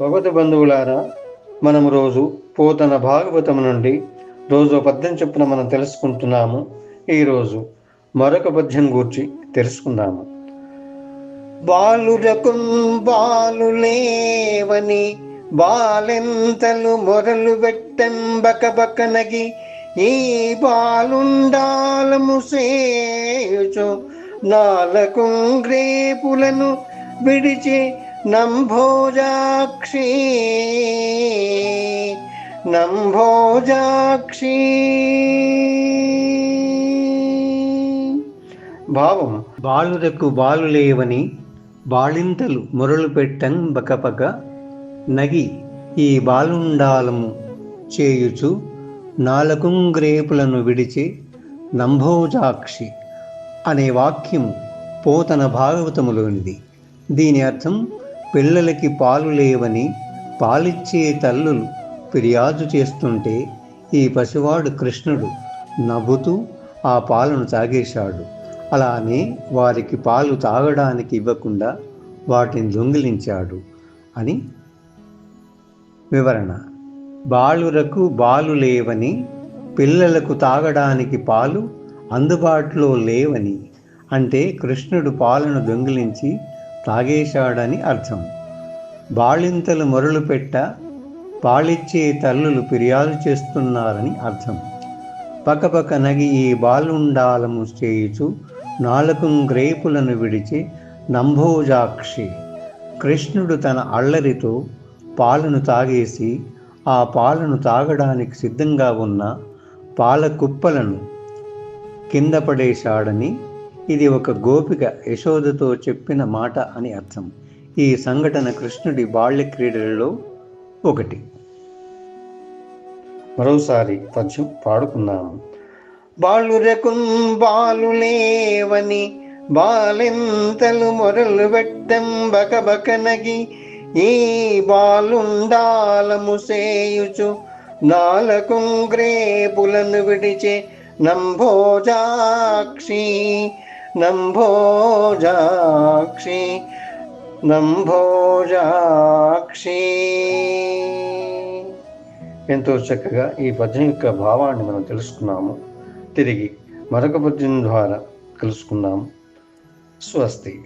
భగవత బంధువులారా మనం రోజు పోతన భాగవతం నుండి రోజు పద్యం చొప్పున మనం తెలుసుకుంటున్నాము. ఈరోజు మరొక పద్యం గూర్చి తెలుసుకుందాము. బాలురకుం బాలులేవని బాలెంతలు మొరలు పెట్టెంబక బకనగి ఈ బాలుండాలము సేయుచు నాలకు గ్రేపులను విడిచి నంభోజాక్షి నంభోజాక్షి భావం బాలురకు బాలులేవని బాళింతలు మొరలు పెట్టన్ బకపక నగి ఈ బాలుండాలము చేయుచు నాలకుంగ్రేపులను విడిచి నంభోజాక్షి అనే వాక్యం పోతన భాగవతములోనిది దీని అర్థం పిల్లలకి పాలు లేవని పాలిచ్చే తల్లులు ఫిర్యాదు చేస్తుంటే ఈ పసివాడు కృష్ణుడు నవ్వుతూ ఆ పాలను తాగేశాడు. అలానే వారికి పాలు తాగడానికి ఇవ్వకుండా వాటిని దొంగిలించాడు అని వివరణ. బాలురకు బాలు లేవని పిల్లలకు తాగడానికి పాలు అందుబాటులో లేవని అంటే కృష్ణుడు పాలను దొంగిలించి తాగేశాడని అర్థం. బాళింతలు మొరలు పెట్ట పాలిచ్చే తల్లులు ఫిర్యాదు చేస్తున్నారని అర్థం. పక్కపక్క నగి ఈ బాలుండాలము చేయుచు నాలుగు గ్రేపులను విడిచి నంభోజాక్షి. కృష్ణుడు తన అల్లరితో పాలను తాగేసి ఆ పాలను తాగడానికి సిద్ధంగా ఉన్న పాల కుప్పలను కింద పడేశాడని ఇది ఒక గోపిక యశోదతో చెప్పిన మాట అని అర్థం. ఈ సంఘటన కృష్ణుడి బాల్య క్రీడలలో ఒకటి. మరోసారి పద్యం పాడుకున్నాము బాలురకున్ బాలులేవని బాలెంతలు మొరలు పెట్టం బకబకనగి ఈ బాలుండాలము సేయుచు నాలకు గ్రేపులను విడిచే నంభోజాక్షి నంభోజాక్షి నంభోజాక్షి ఎంతో చక్కగా ఈ పద్యం యొక్క భావాన్ని మనం తెలుసుకున్నాము. తిరిగి మరొక పద్యం ద్వారా తెలుసుకుందాము స్వస్తి.